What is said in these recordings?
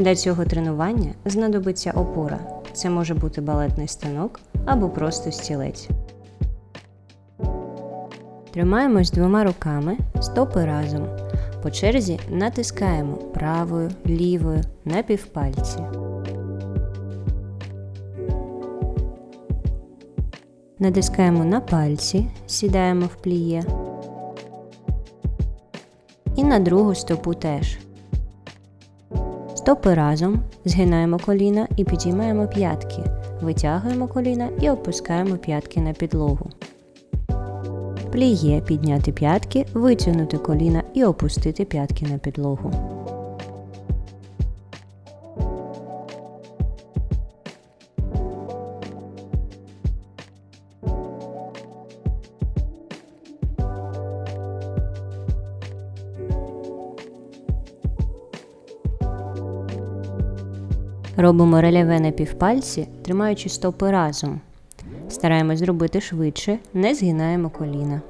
Для цього тренування знадобиться опора. Це може бути балетний станок або просто стілець. Тримаємось двома руками, стопи разом. По черзі натискаємо правою, лівою на півпальці. Натискаємо на пальці, сідаємо в пліє. І на другу стопу теж. Стопи разом, згинаємо коліна і підіймаємо п'ятки. Витягуємо коліна і опускаємо п'ятки на підлогу. Пліє підняти п'ятки, витягнути коліна і опустити п'ятки на підлогу. Робимо рельєве на півпальці, тримаючи стопи разом. Стараємось зробити швидше, не згинаємо коліна.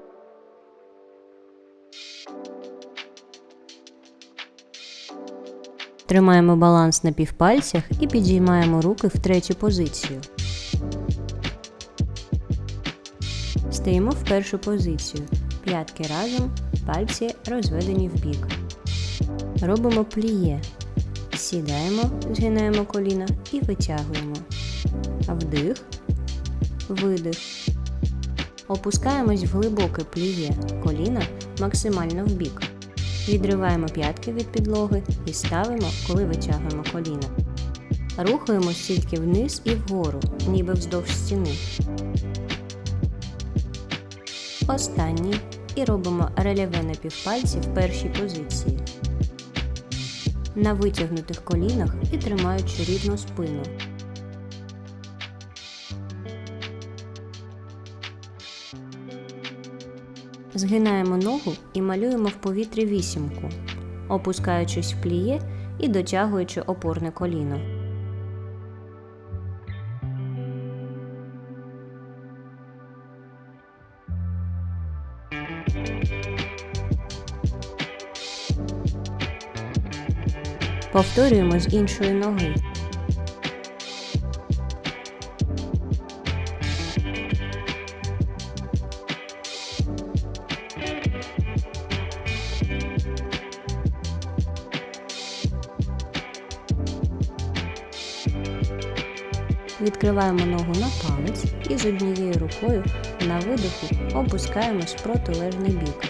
Тримаємо баланс на півпальцях і підіймаємо руки в третю позицію. Стаємо в першу позицію. П'ятки разом, пальці розведені в бік. Робимо пліє. Сідаємо, згинаємо коліна і витягуємо. Вдих, видих. Опускаємось в глибоке пліє, коліна максимально в бік. Відриваємо п'ятки від підлоги і ставимо, коли витягуємо коліна. Рухаємось тільки вниз і вгору, ніби вздовж стіни. Останній і робимо рельєве на півпальці в першій позиції. На витягнутих колінах і тримаючи рівну спину. Згинаємо ногу і малюємо в повітрі вісімку, опускаючись в пліє і дотягуючи опорне коліно. Повторюємо з іншої ноги. Відкриваємо ногу на палець і з однією рукою на видиху опускаємось в протилежний бік.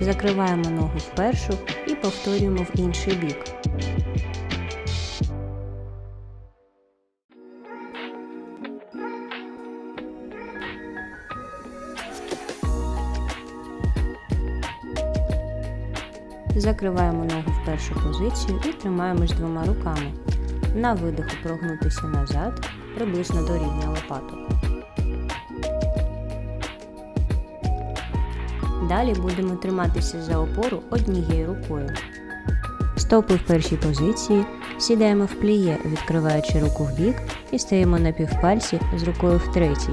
Закриваємо ногу в першу і повторюємо в інший бік. Закриваємо ногу в першу позицію і тримаємось двома руками. На видиху прогнутися назад, приблизно до рівня лопаток. Далі будемо триматися за опору однією рукою. Стопи в першій позиції, сідаємо в пліє, відкриваючи руку в бік і стаємо на півпальці з рукою в третій.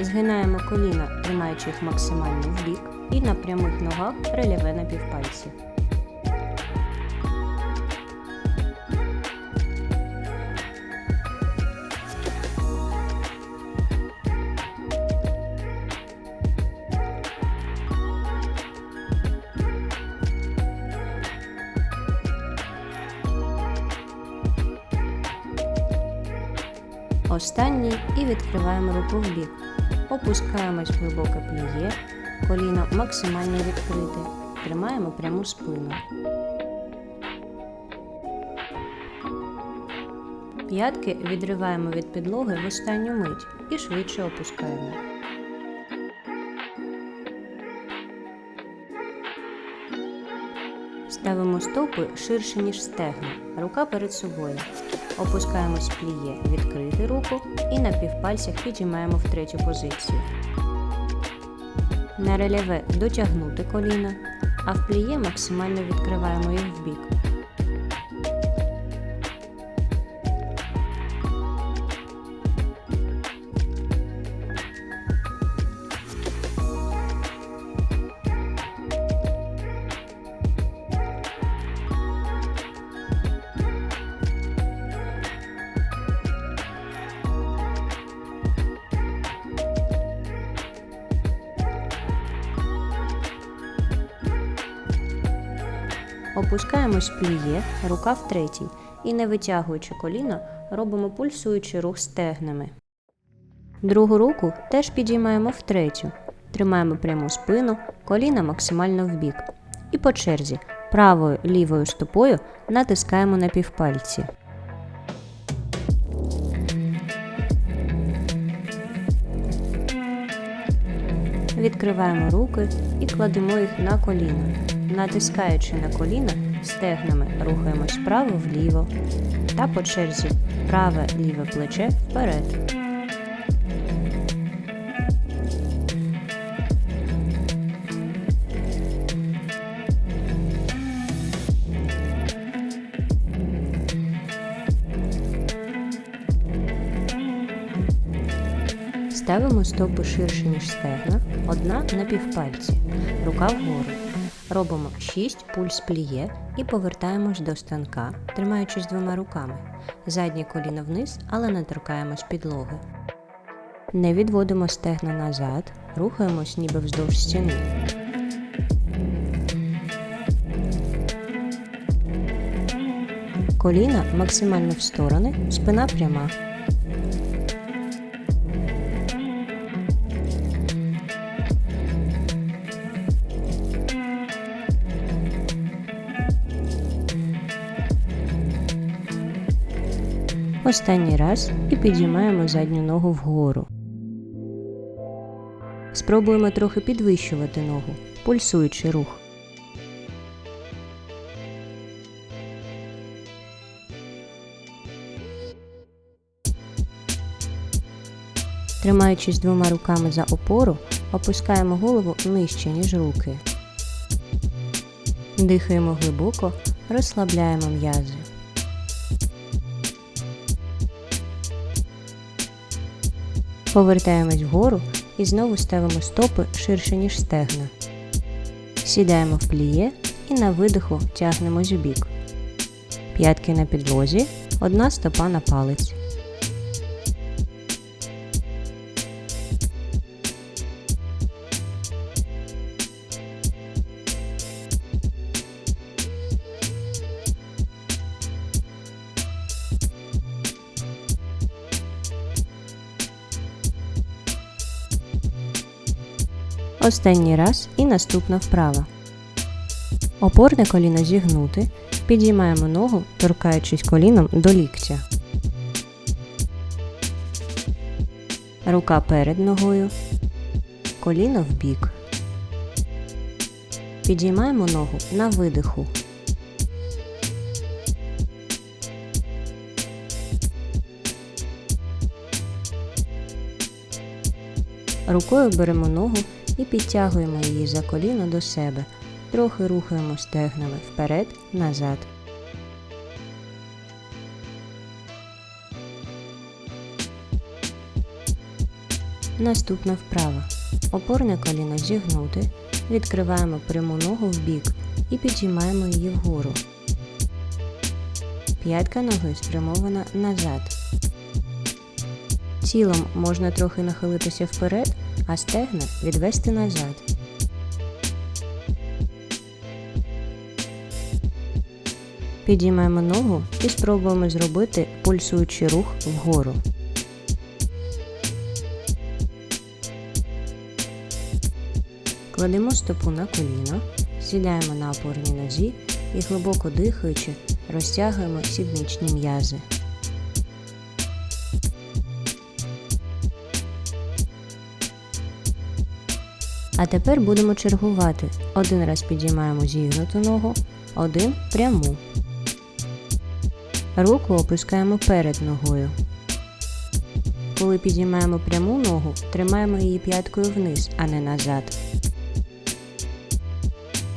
Згинаємо коліна, тримаючи їх максимально в бік, і на прямих ногах рельєве на півпальці. Відкриваємо руку в бік. Опускаємось в глибоке пліє, коліно максимально відкрите. Тримаємо пряму спину. П'ятки відриваємо від підлоги в останню мить і швидше опускаємо. Ставимо стопи ширше, ніж стегна, рука перед собою. Опускаємось в пліє, відкрити руку і на півпальцях піджимаємо в третю позицію. На рельєве дотягнути коліна, а в пліє максимально відкриваємо їх в пліє, рука в третій. І не витягуючи коліно, робимо пульсуючий рух стегнами. Другу руку теж підіймаємо в третю. Тримаємо пряму спину, коліна максимально вбік. І по черзі правою лівою стопою натискаємо на півпальці. Відкриваємо руки і кладемо їх на коліна. Натискаючи на коліна, стегнами рухаємось вправо-вліво та по черзі праве ліве плече вперед. Ставимо стопи ширше, ніж стегна, одна на півпальці, рука вгору. Робимо 6 пульс пліє і повертаємось до станка, тримаючись двома руками. Заднє коліно вниз, але не торкаємось підлоги. Не відводимо стегна назад, рухаємось ніби вздовж стіни. Коліна максимально в сторони, спина пряма. Останній раз і підіймаємо задню ногу вгору. Спробуємо трохи підвищувати ногу, пульсуючи рух. Тримаючись двома руками за опору, опускаємо голову нижче, ніж руки. Дихаємо глибоко, розслабляємо м'язи. Повертаємось вгору і знову ставимо стопи ширше, ніж стегна. Сідаємо в пліє і на видиху тягнемось у. П'ятки на підлозі, одна стопа на палець. Останній раз і наступна вправа. Опорне коліно зігнути. Підіймаємо ногу, торкаючись коліном до ліктя. Рука перед ногою. Коліно в бік. Підіймаємо ногу на видиху. Рукою беремо ногу і підтягуємо її за коліно до себе. Трохи рухаємо стегнами вперед, назад. Наступна вправа. Опорне коліно зігнути. Відкриваємо пряму ногу в бік і підіймаємо її вгору. П'ятка ноги спрямована назад. Тілом можна трохи нахилитися вперед, а стегна відвести назад. Підіймаємо ногу і спробуємо зробити пульсуючий рух вгору. Кладемо стопу на коліно, сідаємо на опорній нозі і глибоко дихаючи, розтягуємо сідничні м'язи. А тепер будемо чергувати. Один раз підіймаємо зігнуту ногу, один пряму. Руку опускаємо перед ногою. Коли підіймаємо пряму ногу, тримаємо її п'яткою вниз, а не назад.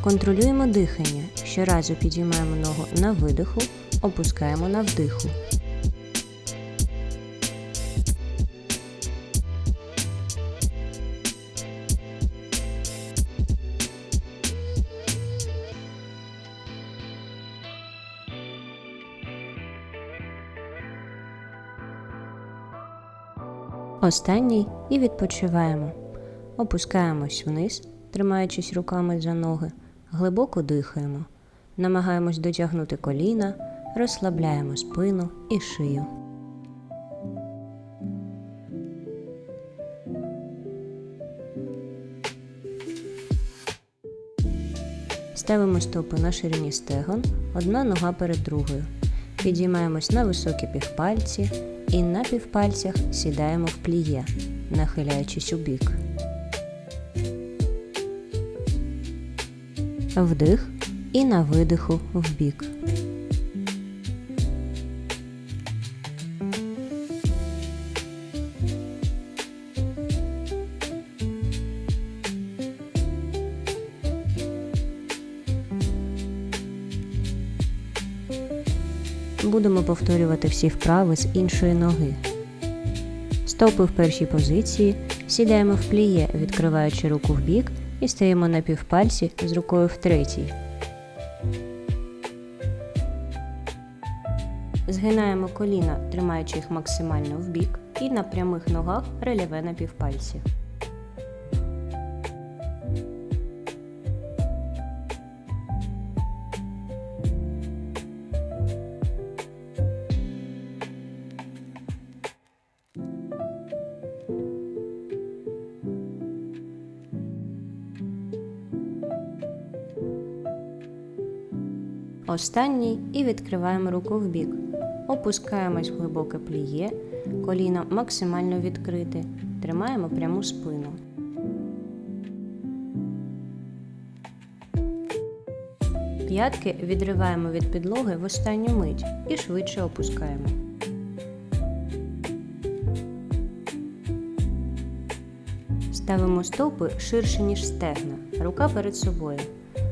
Контролюємо дихання. Щоразу підіймаємо ногу на видиху, опускаємо на вдиху. Останній і відпочиваємо. Опускаємось вниз, тримаючись руками за ноги, глибоко дихаємо. Намагаємось дотягнути коліна, розслабляємо спину і шию. Ставимо стопи на ширині стегон, одна нога перед другою. Підіймаємось на високі півпальці і на півпальцях сідаємо в пліє, нахиляючись у бік. Вдих і на видиху в бік. Повторювати всі вправи з іншої ноги. Стопи в першій позиції, сідаємо в пліє, відкриваючи руку в бік і стаємо на півпальці з рукою в третій. Згинаємо коліна, тримаючи їх максимально в бік, і на прямих ногах рельєве на півпальці. Останній і відкриваємо руку в бік. Опускаємось в глибоке пліє, коліно максимально відкрите, тримаємо пряму спину. П'ятки відриваємо від підлоги в останню мить і швидше опускаємо. Ставимо стопи ширше, ніж стегна, рука перед собою.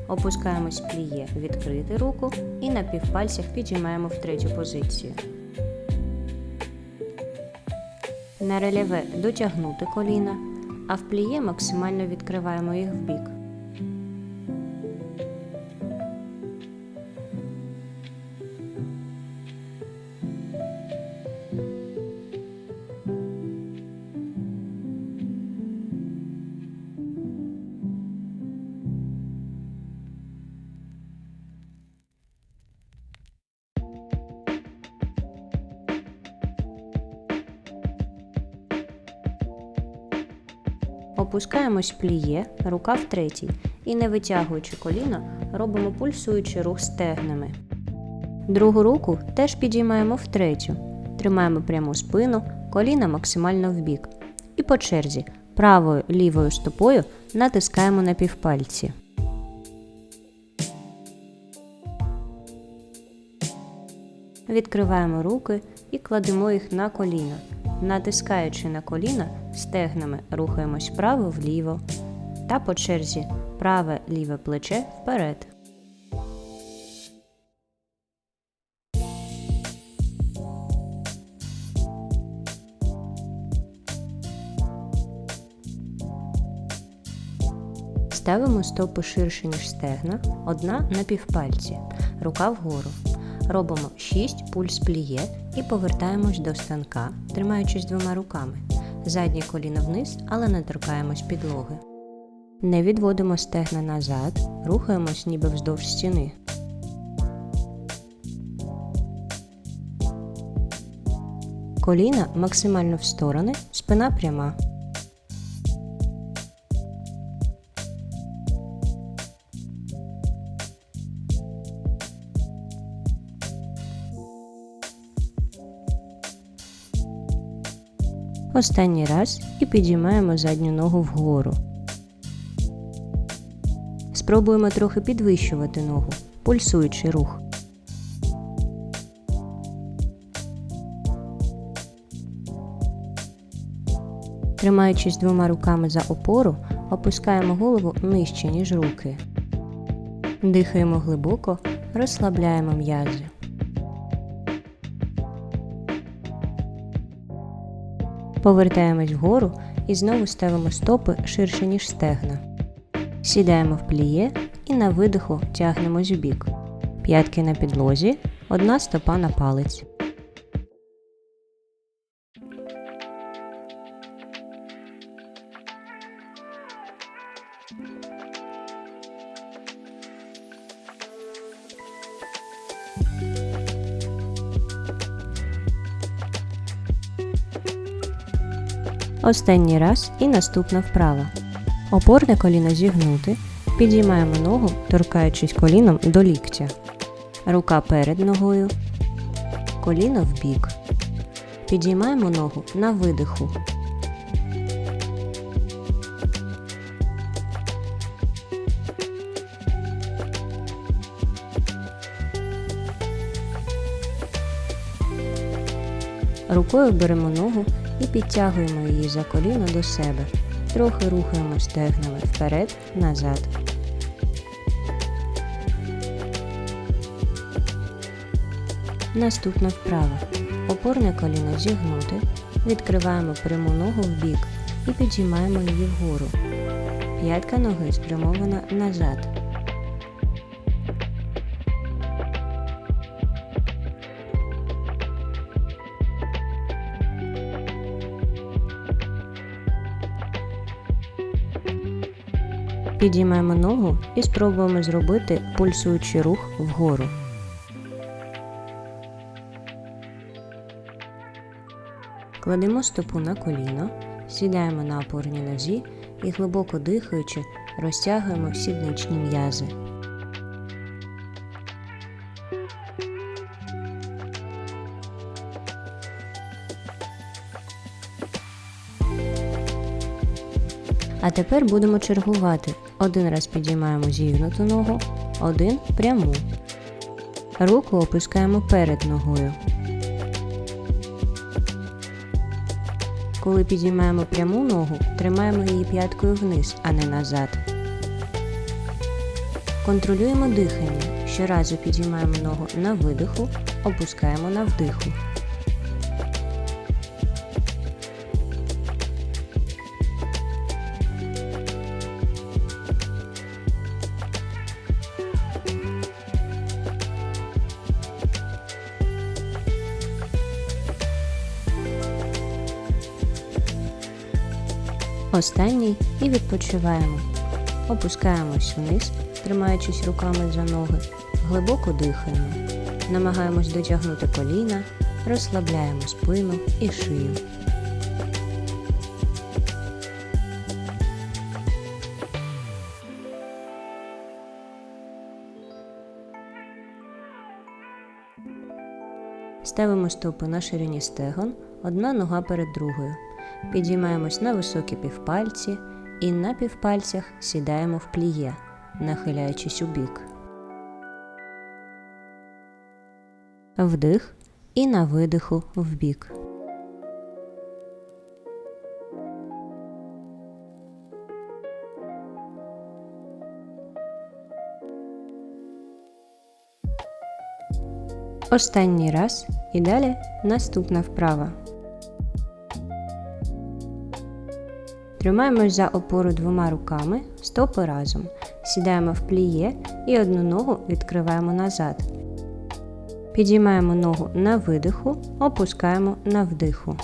Опускаємось в пліє, відкрити руку і на півпальцях піджимаємо в третю позицію. На рельєве дотягнути коліна, а в пліє максимально відкриваємо їх в бік. Опускаємось пліє, рука в третій і не витягуючи коліна, робимо пульсуючий рух стегнами. Другу руку теж підіймаємо в третю. Тримаємо пряму спину, коліна максимально в бік. І по черзі правою лівою стопою натискаємо на півпальці. Відкриваємо руки і кладемо їх на коліна. Натискаючи на коліна, стегнами рухаємось вправо-вліво та по черзі праве ліве плече вперед. Ставимо стопи ширше, ніж стегна, одна на півпальці, рука вгору. Робимо 6 пульс пліє і повертаємось до станка, тримаючись двома руками. Заднє коліно вниз, але не торкаємось підлоги. Не відводимо стегна назад, рухаємось ніби вздовж стіни. Коліна максимально в сторони, спина пряма. Останній раз і підіймаємо задню ногу вгору. Спробуємо трохи підвищувати ногу, пульсуючий рух. Тримаючись двома руками за опору, опускаємо голову нижче, ніж руки. Дихаємо глибоко, розслабляємо м'язи. Повертаємось вгору і знову ставимо стопи ширше, ніж стегна. Сідаємо в пліє і на видиху тягнемось в бік. П'ятки на підлозі, одна стопа на палець. Останній раз і наступна вправа. Опорне коліно зігнути. Підіймаємо ногу, торкаючись коліном до ліктя. Рука перед ногою. Коліно в бік. Підіймаємо ногу на видиху. Рукою беремо ногу і підтягуємо її за коліно до себе. Трохи рухаємо стегнами вперед, назад. Наступна вправа. Опорне коліно зігнути. Відкриваємо пряму ногу в бік і підіймаємо її вгору. П'ятка ноги спрямована назад. Підіймаємо ногу і спробуємо зробити пульсуючий рух вгору. Кладемо стопу на коліно, сідаємо на опорній нозі і глибоко дихаючи, розтягуємо сідничні м'язи. А тепер будемо чергувати. Один раз підіймаємо зігнуту ногу, один пряму. Руку опускаємо перед ногою. Коли підіймаємо пряму ногу, тримаємо її п'яткою вниз, а не назад. Контролюємо дихання. Щоразу підіймаємо ногу на видиху, опускаємо на вдиху. Останній і відпочиваємо. Опускаємось вниз, тримаючись руками за ноги, глибоко дихаємо. Намагаємось дотягнути коліна, розслабляємо спину і шию. Ставимо стопи на ширині стегон, одна нога перед другою. Підіймаємось на високі півпальці і на півпальцях сідаємо в пліє, нахиляючись у бік. Вдих і на видиху в бік. Останній раз і далі наступна вправа. Тримаємось за опору двома руками, стопи разом. Сідаємо в пліє і одну ногу відкриваємо назад. Підіймаємо ногу на видиху, опускаємо на вдиху.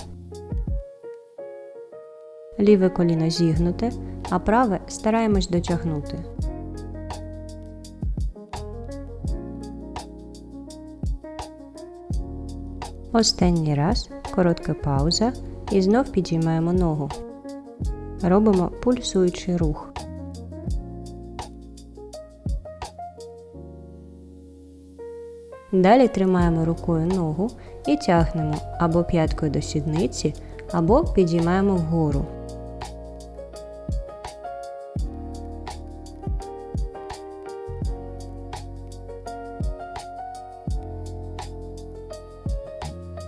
Ліве коліно зігнуте, а праве стараємось дотягнути. Останній раз коротка пауза і знов підіймаємо ногу. Робимо пульсуючий рух. Далі тримаємо рукою ногу і тягнемо або п'яткою до сідниці, або підіймаємо вгору.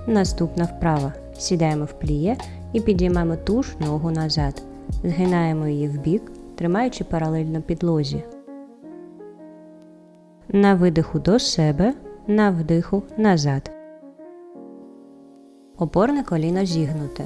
Наступна вправа. Сідаємо в пліє і підіймаємо ту ж ногу назад. Згинаємо її вбік, тримаючи паралельно підлозі. На видиху до себе, на вдиху назад. Опорне коліно зігнуте.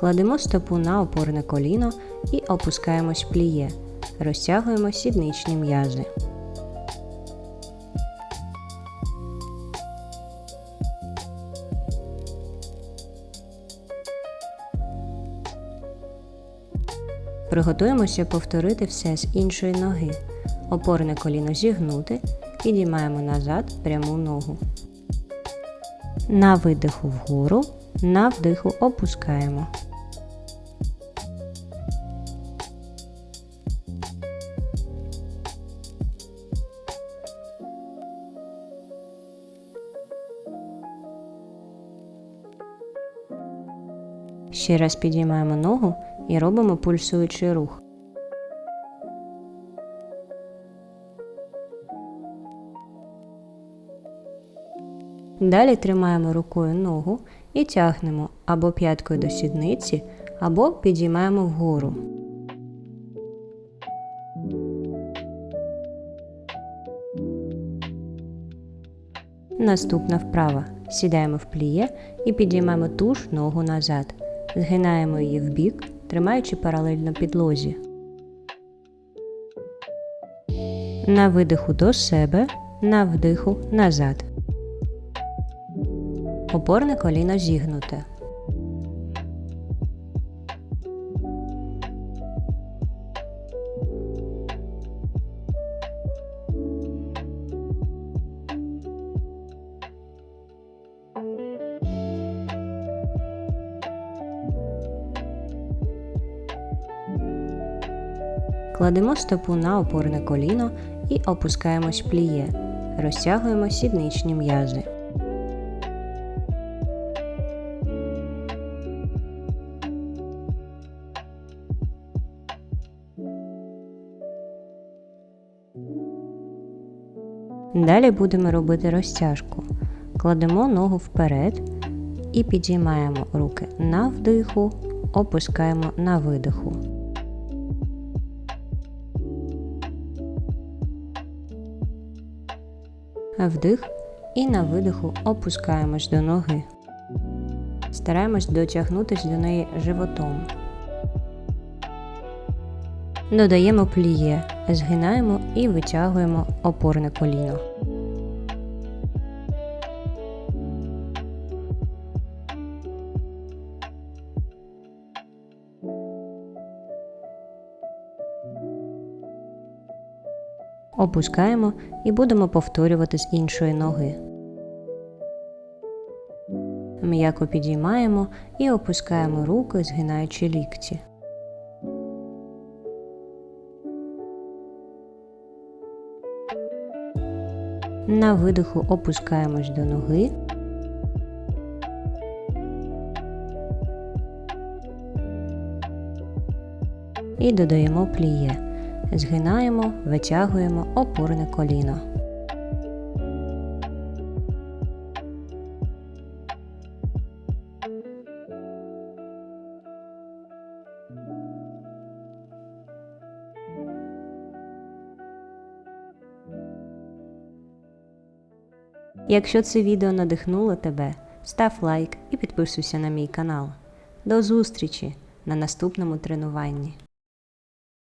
Кладемо стопу на опорне коліно і опускаємось пліє. Розтягуємо сідничні м'язи. Приготуємося повторити все з іншої ноги. Опорне коліно зігнути підіймаємо назад пряму ногу. На видиху вгору, на вдиху опускаємо. Ще раз підіймаємо ногу і робимо пульсуючий рух. Далі тримаємо рукою ногу і тягнемо або п'яткою до сідниці, або підіймаємо вгору. Наступна вправа. Сідаємо в пліє і підіймаємо ту ж ногу назад. Згинаємо її в бік, тримаючи паралельно підлозі. На видиху до себе, на вдиху назад. Опорне коліно зігнуте. Кладемо стопу на опорне коліно і опускаємось пліє. Розтягуємо сідничні м'язи. Далі будемо робити розтяжку. Кладемо ногу вперед і підіймаємо руки на вдиху, опускаємо на видиху. Вдих і на видиху опускаємось до ноги. Стараємось дотягнутися до неї животом. Додаємо пліє, згинаємо і витягуємо опорне коліно. Опускаємо і будемо повторювати з іншої ноги. М'яко підіймаємо і опускаємо руки, згинаючи лікті. На видиху опускаємось до ноги. І додаємо пліє. Згинаємо, витягуємо опорне коліно. Якщо це відео надихнуло тебе, став лайк і підписуйся на мій канал. До зустрічі на наступному тренуванні.